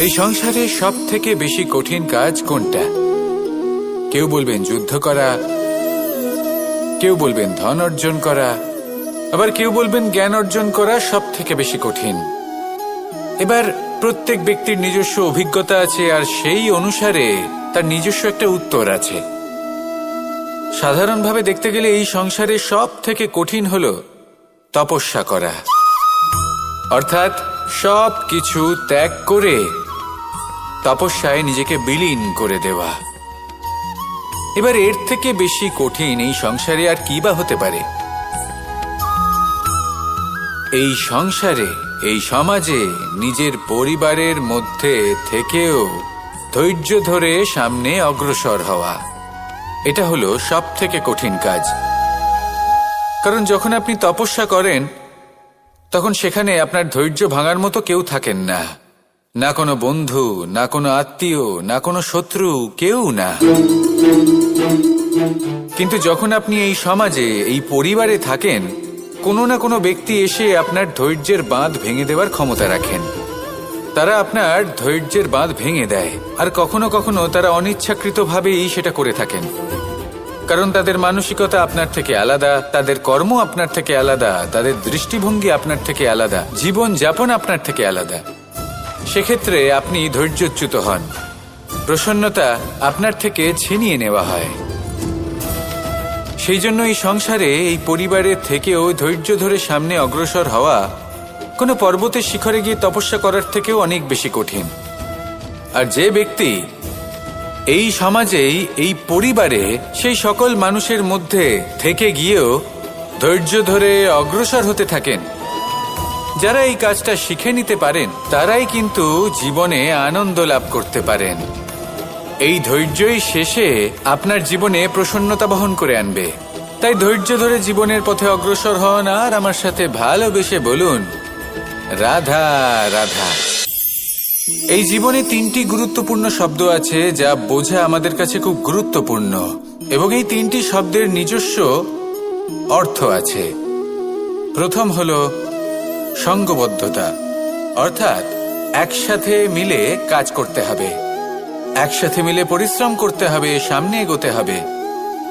এই সংসারে সব থেকে বেশি কঠিন কাজ কোনটা? কেউ বলবেন যুদ্ধ করা, কেউ বলবেন ধন অর্জন করা, আবার কেউ বলবেন জ্ঞান অর্জন করা সব থেকে বেশি কঠিন। এবার প্রত্যেক ব্যক্তির নিজস্ব অভিজ্ঞতা আছে আর সেই অনুসারে তার নিজস্ব একটা উত্তর আছে। সাধারণভাবে দেখতে গেলে এই সংসারে সব থেকে কঠিন হল তপস্যা করা। অর্থাৎ সব কিছু ত্যাগ করে তপস্যায় নিজেকে বিলীন করে দেওয়া। এবার এর থেকে বেশি কঠিন এই সংসারে আর কি বা হতে পারে? এই সংসারে, এই সমাজে নিজের পরিবারের মধ্যে থেকেও ধৈর্য ধরে সামনে অগ্রসর হওয়া। এটা হলো সব থেকে কঠিন কাজ। কারণ যখন আপনি তপস্যা করেন, তখন সেখানে আপনার ধৈর্য ভাঙার মতো কেউ থাকেন না। না কোনো বন্ধু, না কোনো আত্মীয়, না কোনো শত্রু, কেউ না। কিন্তু যখন আপনি এই সমাজে, এই পরিবারে থাকেন, কোনো না কোনো ব্যক্তি এসে আপনার ধৈর্যের বাঁধ ভেঙে দেওয়ার ক্ষমতা রাখেন। তারা আপনার ধৈর্যের বাঁধ ভেঙে দেয়, আর কখনো কখনো তারা অনিচ্ছাকৃতভাবেই সেটা করে থাকেন। কারণ তাদের মানসিকতা আপনার থেকে আলাদা, তাদের কর্ম আপনার থেকে আলাদা, তাদের দৃষ্টিভঙ্গি আপনার থেকে আলাদা জীবন যাপন আপনার থেকে আলাদা। সেক্ষেত্রে আপনি ধৈর্যচ্যুত হন। প্রসন্নতা আপনার থেকে ছিনিয়ে নেওয়া হয়। সেই জন্য এই সংসারে এই পরিবারের থেকেও ধৈর্য ধরে সামনে অগ্রসর হওয়া কোনো পর্বতের শিখরে গিয়ে তপস্যা করার থেকেও অনেক বেশি কঠিন। আর যে ব্যক্তি এই সমাজেই, এই পরিবারে, সেই সকল মানুষের মধ্যে থেকে গিয়েও ধৈর্য ধরে অগ্রসর হতে থাকেন। যারা এই কাজটা শিখে নিতে পারেন, তারাই কিন্তু জীবনে আনন্দ লাভ করতে পারেন। এই ধৈর্যই শেষে আপনার জীবনে প্রসন্নতা বহন করে আনবে। তাই ধৈর্য ধরে জীবনের পথে অগ্রসর হন আর আমার সাথে ভালোবেসে বলুন, রাধা রাধা। এই জীবনে তিনটি গুরুত্বপূর্ণ শব্দ আছে যা বোঝা আমাদের কাছে খুব গুরুত্বপূর্ণ এবং এই তিনটি শব্দের নিজস্ব অর্থ আছে। প্রথম হল সঙ্গবদ্ধতা। অর্থাৎ, একসাথে মিলে কাজ করতে হবে। একসাথে মিলে পরিশ্রম করতে হবে, সামনে এগোতে হবে।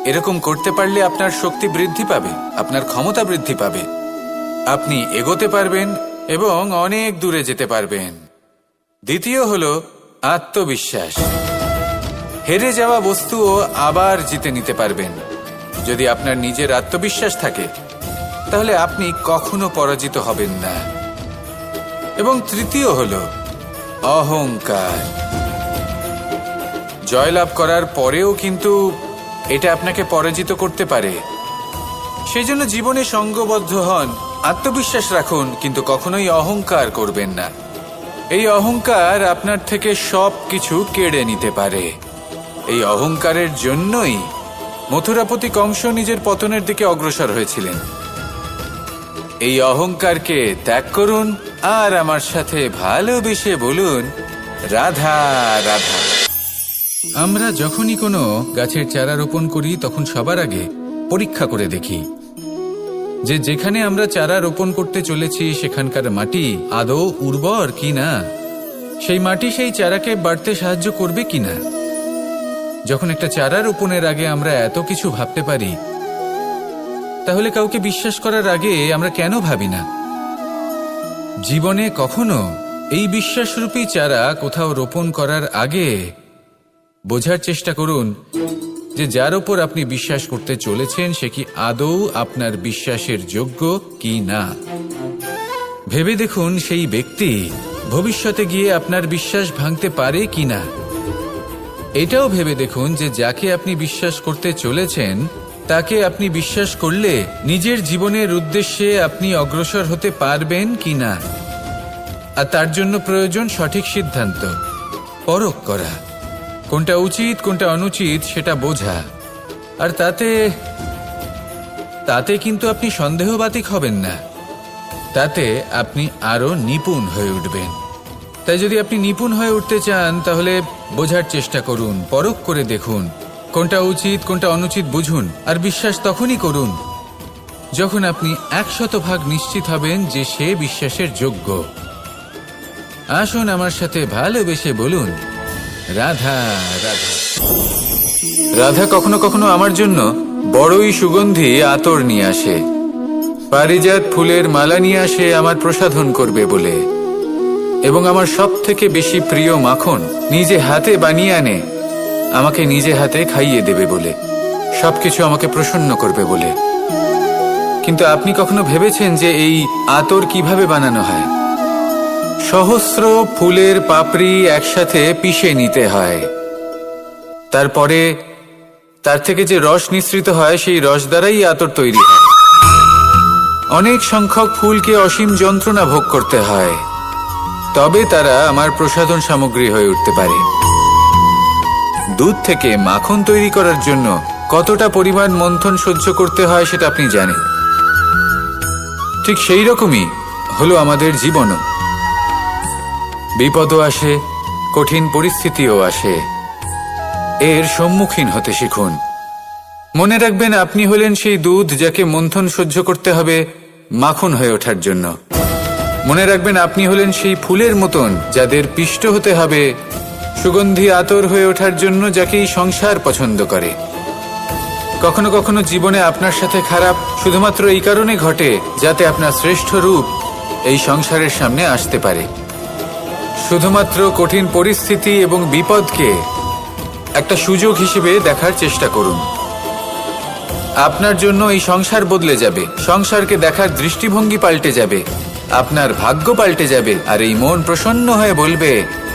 এরকম করতে পারলে আপনার শক্তি বৃদ্ধি পাবে, আপনার ক্ষমতা বৃদ্ধি পাবে। আপনি এগোতে পারবেন এবং অনেক দূরে যেতে পারবেন। দ্বিতীয় হল আত্মবিশ্বাস। হেরে যাওয়া বস্তুও আবার জিতে নিতে পারবেন। যদি আপনার নিজের আত্মবিশ্বাস থাকে তাহলে আপনি কখনো পরাজিত হবেন না। এবং তৃতীয় হল, অহংকার। জয়লাভ করার পরেও কিন্তু এটা আপনাকে পরাজিত করতে পারে। সেই জন্য জীবনে সঙ্গবদ্ধ হন, আত্মবিশ্বাস রাখুন, কিন্তু কখনোই অহংকার করবেন না। এই অহংকার আপনার থেকে সব কিছু কেড়ে নিতে পারে। এই অহংকারের জন্যই মথুরাপতি কংস নিজের পতনের দিকে অগ্রসর হয়েছিলেন। এই অহংকারকে ত্যাগ করুন আর আমার সাথে ভালোবেসে বলুন, রাধা রাধা। আমরা যখনই কোনো গাছের চারা রোপণ করি, তখন সবার আগে পরীক্ষা করে দেখি যে যেখানে আমরা চারা রোপণ করতে চলেছি, সেখানকার মাটি আদৌ উর্বর কি না সেই মাটি সেই চারাকে বাড়তে সাহায্য করবে কি না যখন একটা চারা রোপণের আগে আমরা এত কিছু ভাবতে পারি তাহলে কাউকে বিশ্বাস করার আগে আমরা কেন ভাবি না? জীবনে কখনো এই বিশ্বাসরূপী চারা কোথাও রোপণ করার আগে বোঝার চেষ্টা করুন যে যার ওপর আপনি বিশ্বাস করতে চলেছেন, সে কি আদৌ আপনার বিশ্বাসের যোগ্য কি না? ভেবে দেখুন সেই ব্যক্তি ভবিষ্যতে গিয়ে আপনার বিশ্বাস ভাঙতে পারে কি না? এটাও ভেবে দেখুন যে যাকে আপনি বিশ্বাস করতে চলেছেন তাকে আপনি বিশ্বাস করলে নিজের জীবনের উদ্দেশ্যে আপনি অগ্রসর হতে পারবেন কি না। আর তার জন্য প্রয়োজন সঠিক সিদ্ধান্ত। পরখ করা। কোনটা উচিত, কোনটা অনুচিত সেটা বোঝা। আর তাতে তাতে কিন্তু আপনি সন্দেহবাতিক হবেন না। তাতে আপনি আরও নিপুণ হয়ে উঠবেন। তাই যদি আপনি নিপুণ হয়ে উঠতে চান, তাহলে বোঝার চেষ্টা করুন, পরখ করে দেখুন। কোনটা উচিত, কোনটা অনুচিত বুঝুন আর বিশ্বাস তখনই করুন যখন আপনি একশত ভাগ নিশ্চিত হবেন যে সে বিশ্বাসের যোগ্য। আসুন আমার সাথে ভালোবেসে বলুন, রাধা রাধা। রাধা কখনো কখনো আমার জন্য বড়ই সুগন্ধি আতর নিয়ে আসে। পারিজাত ফুলের মালা নিয়ে আসে আমার প্রসাধন করবে বলে। এবং আমার সব থেকে বেশি প্রিয় মাখন নিজে হাতে বানিয়ে আনে। আমাকে নিজে হাতে খাইয়ে দেবে বলে। সবকিছু আমাকে প্রসন্ন করবে বলে। কিন্তু আপনি কখনো ভেবেছেন যে এই আতর কীভাবে বানানো হয়? সহস্র ফুলের পাপড়ি একসাথে পিষে নিতে হয়। তারপরে তার থেকে যে রস নিঃসৃত হয়, সেই রস দ্বারাই আতর তৈরি হয়। অনেক সংখ্যক ফুলকে অসীম যন্ত্রণা ভোগ করতে হয়। তবে তারা আমার প্রসাধন সামগ্রী হয়ে উঠতে পারে। দুধ থেকে মাখন তৈরি করার জন্য কতটা পরিমাণ মন্থন সহ্য করতে হয় সেটা আপনি জানেন। ঠিক সেই রকমই হলো আমাদের জীবনও। বিপদও আসে, কঠিন পরিস্থিতিও আসে। এর সম্মুখীন হতে শিখুন। মনে রাখবেন আপনি হলেন সেই দুধ যাকে মন্থন সহ্য করতে হবে মাখন হয়ে ওঠার জন্য। মনে রাখবেন আপনি হলেন সেই ফুলের মতন যাদের পিষ্ট হতে হবে সুগন্ধি আতর হয়ে ওঠার জন্য যাকে এই সংসার পছন্দ করে। কখনো কখনো জীবনে আপনার সাথে খারাপ শুধুমাত্র এই কারণে ঘটে যাতে আপনার শ্রেষ্ঠ রূপ এই সংসারের সামনে আসতে পারে। শুধুমাত্র কঠিন পরিস্থিতি এবং বিপদকে একটা সুযোগ হিসেবে দেখার চেষ্টা করুন। আপনার জন্য এই সংসার বদলে যাবে। সংসারকে দেখার দৃষ্টিভঙ্গি পাল্টে যাবে। আপনার ভাগ্য পাল্টে যাবে। আর এই মন প্রসন্ন হয়ে বলবে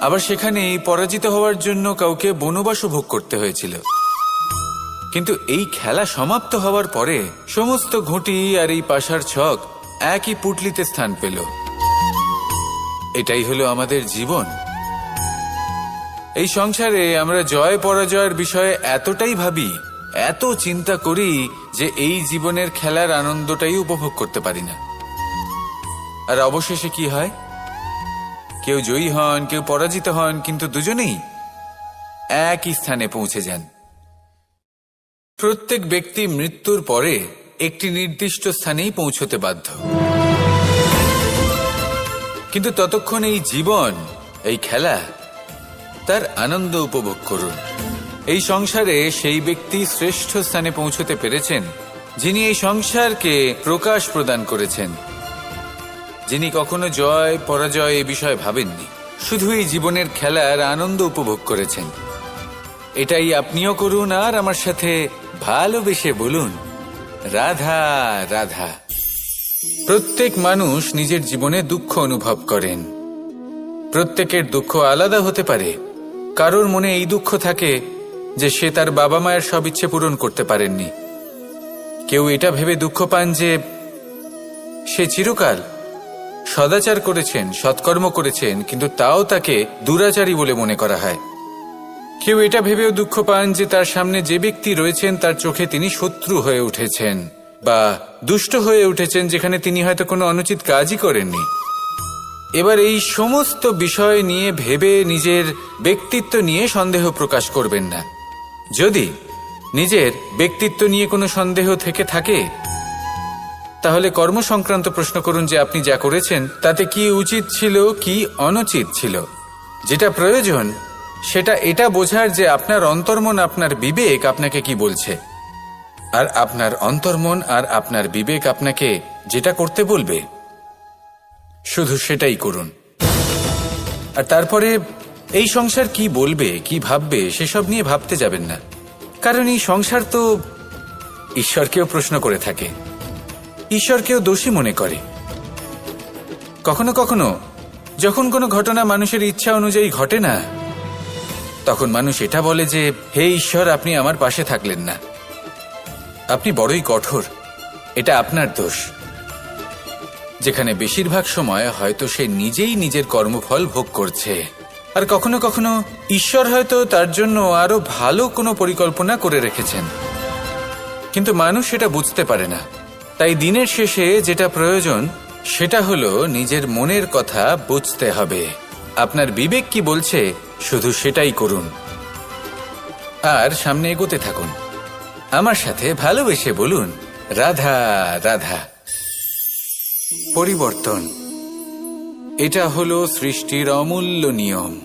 আবার সেখানে পরাজিত হওয়ার জন্য কাউকে বনবাসও ভোগ করতে হয়েছিল। কিন্তু এই খেলা সমাপ্ত হওয়ার পরে সমস্ত ঘুঁটি আর এই পাশার ছক একই পুটলিতে স্থান পেল। এটাই হলো আমাদের জীবন। এই সংসারে আমরা জয় পরাজয়ের বিষয়ে এতটাই ভাবি, এত চিন্তা করি যে এই জীবনের খেলার আনন্দটাই উপভোগ করতে পারি না। আর অবশেষে কি হয়? কেউ জয়ী হন, কেউ পরাজিত হন, কিন্তু দুজনেই একই স্থানে পৌঁছে যান। প্রত্যেক ব্যক্তি মৃত্যুর পরে একটি নির্দিষ্ট স্থানেই পৌঁছতে বাধ্য। কিন্তু ততক্ষণ এই জীবন, এই খেলা, তার আনন্দ উপভোগ করুন। এই সংসারে সেই ব্যক্তি শ্রেষ্ঠ স্থানে পৌঁছতে পেরেছেন, যিনি এই সংসারকে প্রকাশ প্রদান করেছেন। যিনি কখনো জয়, পরাজয় এ বিষয়ে ভাবেননি। শুধুই জীবনের খেলার আনন্দ উপভোগ করেছেন। এটাই আপনিও করুন আর আমার সাথে ভালোবেসে বলুন, রাধা রাধা। প্রত্যেক মানুষ নিজের জীবনে দুঃখ অনুভব করেন। প্রত্যেকের দুঃখ আলাদা হতে পারে। কারোর মনে এই দুঃখ থাকে যে সে তার বাবা মায়ের সব ইচ্ছে পূরণ করতে পারেননি। কেউ এটা ভেবে দুঃখ পান যে সে চিরকাল সদাচার করেছেন, সৎকর্ম করেছেন, কিন্তু তাও তাকে দুরাচারী বলে মনে করা হয়। কেউ এটা ভেবেও দুঃখ পান যে তার সামনে যে ব্যক্তি রয়েছেন, তার চোখে তিনি শত্রু হয়ে উঠেছেন, বা দুষ্ট হয়ে উঠেছেন, যেখানে তিনি হয়তো কোনো অনুচিত কাজই করেননি। এবার এই সমস্ত বিষয় নিয়ে ভেবে নিজের ব্যক্তিত্ব নিয়ে সন্দেহ প্রকাশ করবেন না। যদি নিজের ব্যক্তিত্ব নিয়ে কোনো সন্দেহ থেকে থাকে তাহলে কর্ম সংক্রান্ত প্রশ্ন করুন যে আপনি যা করেছেন, তাতে কি উচিত ছিল, কি অনুচিত ছিল? যেটা প্রয়োজন, সেটা এটা বোঝার যে আপনার অন্তর্মন, আপনার বিবেক আপনাকে কি বলছে। আর আপনার অন্তর্মন আর আপনার বিবেক আপনাকে যেটা করতে বলবে, শুধু সেটাই করুন। আর তারপরে, এই সংসার কি বলবে, কি ভাববে, সেসব নিয়ে ভাবতে যাবেন না। কারণ এই সংসার তো ঈশ্বরকেও প্রশ্ন করে থাকে। ঈশ্বরকেও দোষী মনে করে। কখনো কখনো যখন কোনো ঘটনা মানুষের ইচ্ছা অনুযায়ী ঘটে না, তখন মানুষ এটা বলে যে, হে ঈশ্বর, আপনি আমার পাশে থাকলেন না। আপনি বড়ই কঠোর, এটা আপনার দোষ। যেখানে বেশিরভাগ সময় হয়তো সে নিজেই নিজের কর্মফল ভোগ করছে। আর কখনো কখনো ঈশ্বর হয়তো তার জন্য আরও ভালো কোনো পরিকল্পনা করে রেখেছেন। কিন্তু মানুষ সেটা বুঝতে পারে না। তাই দিনের শেষে যেটা প্রয়োজন, সেটা হলো নিজের মনের কথা বুঝতে হবে। আপনার বিবেক কি বলছে, শুধু সেটাই করুন। আর সামনে এগোতে থাকুন। আমার সাথে ভালোবেসে বলুন, রাধা রাধা। পরিবর্তন। এটা হলো সৃষ্টির অমূল্য নিয়ম।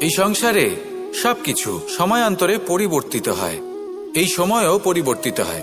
এই সংসারে সবকিছু সময়ান্তরে পরিবর্তিত হয়। এই সময়ও পরিবর্তিত হয়।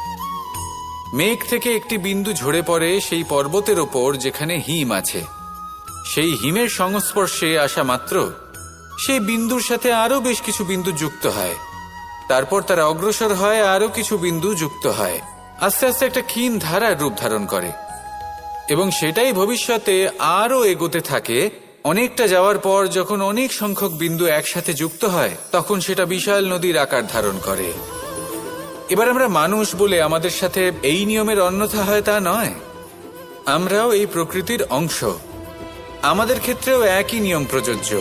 মেঘ থেকে একটি বিন্দু ঝরে পড়ে সেই পর্বতের ওপর যেখানে হিম আছে। সেই হিমের সংস্পর্শে আসা মাত্র সেই বিন্দুর সাথে আরও বেশ কিছু বিন্দু যুক্ত হয়। তারপর তারা অগ্রসর হয়, আরও কিছু বিন্দু যুক্ত হয়। আস্তে আস্তে একটা ক্ষীণ ধারার রূপ ধারণ করে। এবং সেটাই ভবিষ্যতে আরও এগোতে থাকে। অনেকটা যাওয়ার পর যখন অনেক সংখ্যক বিন্দু একসাথে যুক্ত হয়, তখন সেটা বিশাল নদীর আকার ধারণ করে। এবার আমরা মানুষ বলে আমাদের সাথে এই নিয়মের অন্যথা হয় তা নয়। আমরাও এই প্রকৃতির অংশ। আমাদের ক্ষেত্রেও একই নিয়ম প্রযোজ্য।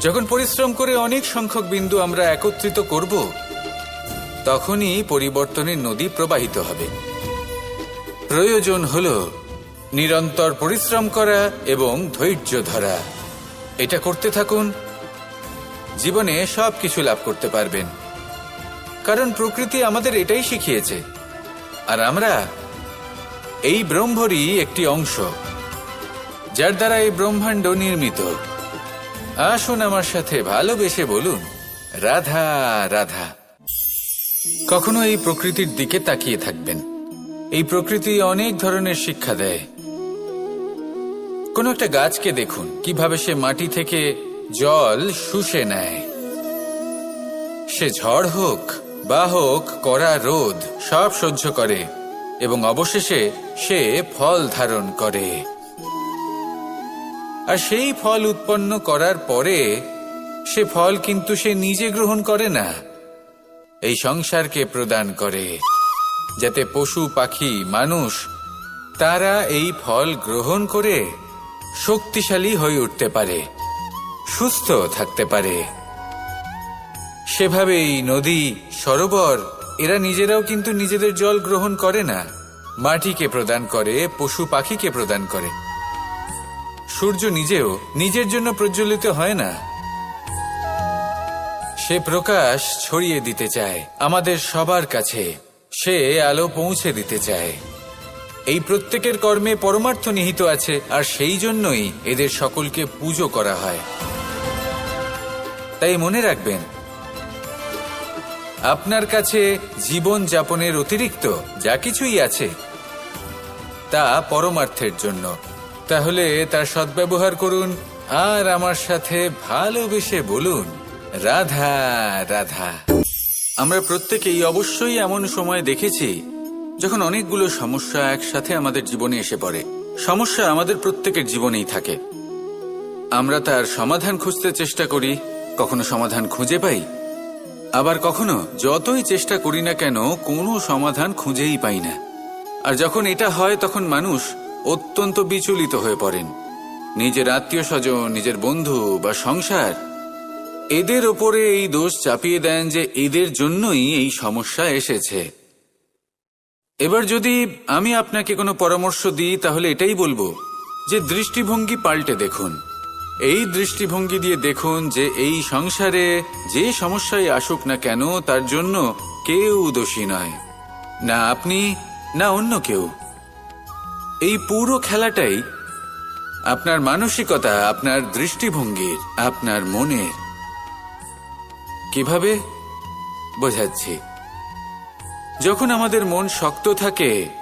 যখন পরিশ্রম করে অনেক সংখ্যক বিন্দু আমরা একত্রিত করব, তখনই পরিবর্তনের নদী প্রবাহিত হবে। প্রয়োজন হল নিরন্তর পরিশ্রম করা এবং ধৈর্য ধরা। এটা করতে থাকুন। জীবনে সব কিছু লাভ করতে পারবেন। কারণ প্রকৃতি আমাদের এটাই শিখিয়েছে। আর আমরা এই ব্রহ্মরই একটি অংশ, যার দ্বারা এই ব্রহ্মাণ্ড নির্মিত। আসুন আমার সাথে ভালোবেসে বলুন, রাধা রাধা। কখনো এই প্রকৃতির দিকে তাকিয়ে থাকবেন। এই প্রকৃতি অনেক ধরনের শিক্ষা দেয়। কোনো একটা গাছকে দেখুন, কীভাবে সে মাটি থেকে জল শুষে নেয়। সে ঝড় হোক বা হোক কড়া রোদ, সব সহ্য করে এবং অবশেষে সে ফল ধারণ করে। আর সেই ফল উৎপন্ন করার পরে সে ফল কিন্তু সে নিজে গ্রহণ করে না, এই সংসারকে প্রদান করে, যাতে পশু, পাখি, মানুষ তারা এই ফল গ্রহণ করে শক্তিশালী হয়ে উঠতে পারে, সুস্থ থাকতে পারে। সেভাবেই নদী, সরোবর, এরা নিজেরাও কিন্তু নিজেদের জল গ্রহণ করে না। মাটিকে প্রদান করে, পশু পাখিকে প্রদান করে। সূর্য নিজেও নিজের জন্য প্রজ্বলিত হয় না। সে প্রকাশ ছড়িয়ে দিতে চায় আমাদের সবার কাছে। সে আলো পৌঁছে দিতে চায়। এই প্রত্যেকের কর্মে পরমার্থ নিহিত আছে, আর সেই জন্যই এদের সকলকে পুজো করা হয়। তাই মনে রাখবেন আপনার কাছে জীবন যাপনের অতিরিক্ত যা কিছুই আছে, তা পরমার্থের জন্য। তাহলে তার সদ্ব্যবহার করুন আর আমার সাথে ভালোবেসে বলুন, রাধা রাধা। আমরা প্রত্যেকেই অবশ্যই এমন সময় দেখেছি যখন অনেকগুলো সমস্যা একসাথে আমাদের জীবনে এসে পড়ে। সমস্যা আমাদের প্রত্যেকের জীবনেই থাকে। আমরা তার সমাধান খুঁজতে চেষ্টা করি, কখনো সমাধান খুঁজে পাই আবার কখনো যতই চেষ্টা করি না কেন, কোনো সমাধান খুঁজেই পাই না। আর যখন এটা হয়, তখন মানুষ অত্যন্ত বিচলিত হয়ে পড়েন। নিজের আত্মীয় স্বজন নিজের বন্ধু বা সংসার, এদের ওপরে এই দোষ চাপিয়ে দেন যে এদের জন্যই এই সমস্যা এসেছে। এবার যদি আমি আপনাকে কোনো পরামর্শ দিই, তাহলে এটাই বলব যে দৃষ্টিভঙ্গি পাল্টে দেখুন। এই দৃষ্টিভঙ্গি দিয়ে দেখুন যে এই সংসারে যে সমস্যায় আসুক না কেন, তার জন্য কেউ দোষী নয়। না আপনি, না অন্য কেউ। এই পুরো খেলাটাই আপনার মানসিকতা, আপনার দৃষ্টিভঙ্গির আপনার মনের কীভাবে? বোঝাচ্ছি। যখন আমাদের মন শক্ত থাকে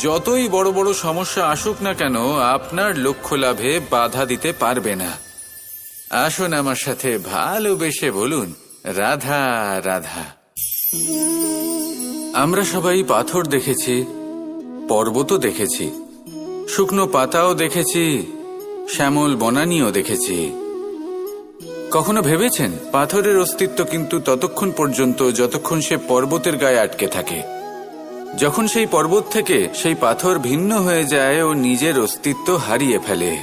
যতই বড় বড় সমস্যা আসুক না কেন, আপনার লক্ষ্য লাভে বাধা দিতে পারবে না। আসুন আমার সাথে ভালোবেসে বলুন, রাধা রাধা। আমরা সবাই পাথর দেখেছি, পর্বতও দেখেছি, শুকনো পাতাও দেখেছি, শ্যামল বনানিও দেখেছি। কখনো ভেবেছেন, পাথরের অস্তিত্ব কিন্তু ততক্ষণ পর্যন্ত, যতক্ষণ সে পর্বতের গায়ে আটকে থাকে? যখন সেই পর্বত থেকে সেই পাথর ভিন্ন হয়ে যায়, ও নিজের অস্তিত্ব হারিয়ে ফেলে।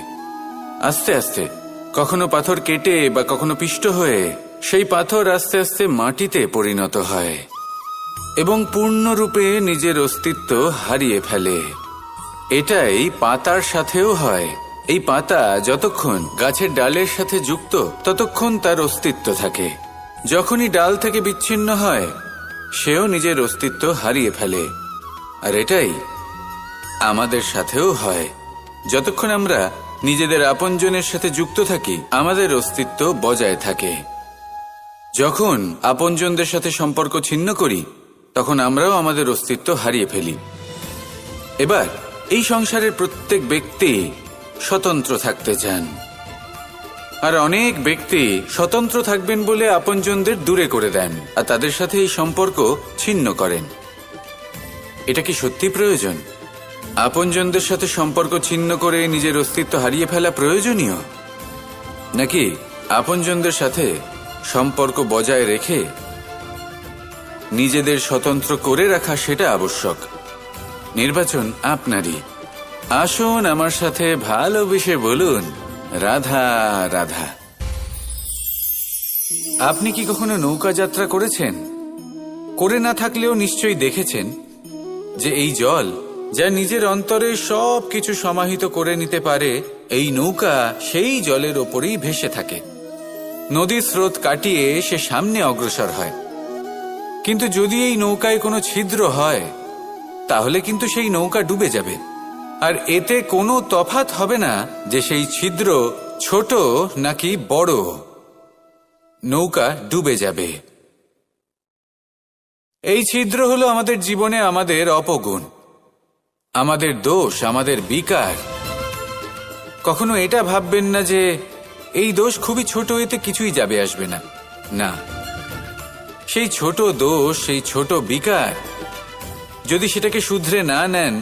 আস্তে আস্তে, কখনো পাথর কেটে বা কখনো পিষ্ট হয়ে, সেই পাথর আস্তে আস্তে মাটিতে পরিণত হয় এবং পূর্ণরূপে নিজের অস্তিত্ব হারিয়ে ফেলে। এটাই পাতার সাথেও হয়। এই পাতা যতক্ষণ গাছের ডালের সাথে যুক্ত, ততক্ষণ তার অস্তিত্ব থাকে। যখনই ডাল থেকে বিচ্ছিন্ন হয় সেও নিজের অস্তিত্ব হারিয়ে ফেলে। আর এটাই আমাদের সাথেও হয়। যতক্ষণ আমরা নিজেদের আপনজনের সাথে যুক্ত থাকি, আমাদের অস্তিত্ব বজায় থাকে। যখন আপনজনদের সাথে সম্পর্ক ছিন্ন করি, তখন আমরাও আমাদের অস্তিত্ব হারিয়ে ফেলি। এবার এই সংসারের প্রত্যেক ব্যক্তি স্বতন্ত্র থাকতে চান। আর অনেক ব্যক্তি স্বতন্ত্র থাকবেন বলে আপনজনদের দূরে করে দেন আর তাদের সাথে এই সম্পর্ক ছিন্ন করেন। এটা কি সত্যি প্রয়োজন? আপনজনদের সাথে সম্পর্ক ছিন্ন করে নিজের অস্তিত্ব হারিয়ে ফেলা প্রয়োজনীয়? নাকি আপনজনদের সাথে সম্পর্ক বজায় রেখে নিজেদের স্বতন্ত্র করে রাখা সেটা আবশ্যক? নির্বাচন আপনারই। আসুন আমার সাথে ভালোবেসে বলুন। রাধা রাধা। আপনি কি কখনো নৌকা যাত্রা করেছেন? করে না থাকলেও নিশ্চয়ই দেখেছেন যে এই জল, যা নিজের অন্তরে সব কিছু সমাহিত করে নিতে পারে, এই নৌকা সেই জলের ওপরেই ভেসে থাকে। নদীর স্রোত কাটিয়ে সে সামনে অগ্রসর হয়। কিন্তু যদি এই নৌকায় কোনো ছিদ্র হয়, তাহলে কিন্তু সেই নৌকা ডুবে যাবে। আর এতে কোনো তফাত হবে না যে সেই ছিদ্র ছোট নাকি বড়। নৌকা ডুবে যাবে। এই ছিদ্র হলো আমাদের জীবনে আমাদের অপগুণ। আমাদের দোষ, আমাদের বিকার। কখনো এটা ভাববেন না যে এই দোষ খুবই ছোট, এতে কিছুই যাবে, আসবে না। না। সেই ছোট দোষ, সেই ছোট বিকার, যদি সেটাকে শুধরে না নেন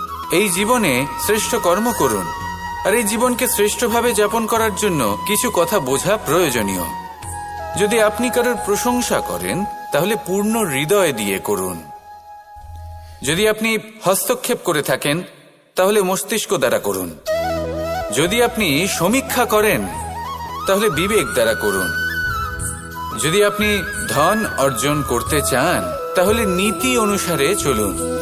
এই জীবনে শ্রেষ্ঠ কর্ম করুন। আর এই জীবনকে শ্রেষ্ঠভাবে যাপন করার জন্য কিছু কথা বোঝা প্রয়োজনীয়। যদি আপনি কারোর প্রশংসা করেন, তাহলে পূর্ণ হৃদয় দিয়ে করুন। যদি আপনি হস্তক্ষেপ করে থাকেন, তাহলে মস্তিষ্ক দ্বারা করুন। যদি আপনি সমীক্ষা করেন, তাহলে বিবেক দ্বারা করুন। যদি আপনি ধন অর্জন করতে চান, তাহলে নীতি অনুসারে চলুন।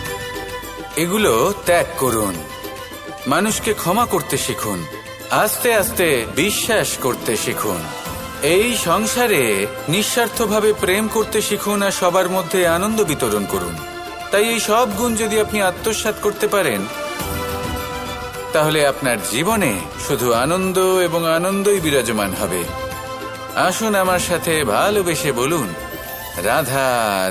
এগুলো ত্যাগ করুন। মানুষকে ক্ষমা করতে শিখুন। আস্তে আস্তে বিশ্বাস করতে শিখুন। এই সংসারে নিঃস্বার্থভাবে প্রেম করতে শিখুন আর সবার মধ্যে আনন্দ বিতরণ করুন। তাই এই সব গুণ যদি আপনি আত্মসাৎ করতে পারেন, তাহলে আপনার জীবনে শুধু আনন্দ এবং আনন্দই বিরাজমান হবে। আসুন আমার সাথে ভালোবেসে বলুন, রাধা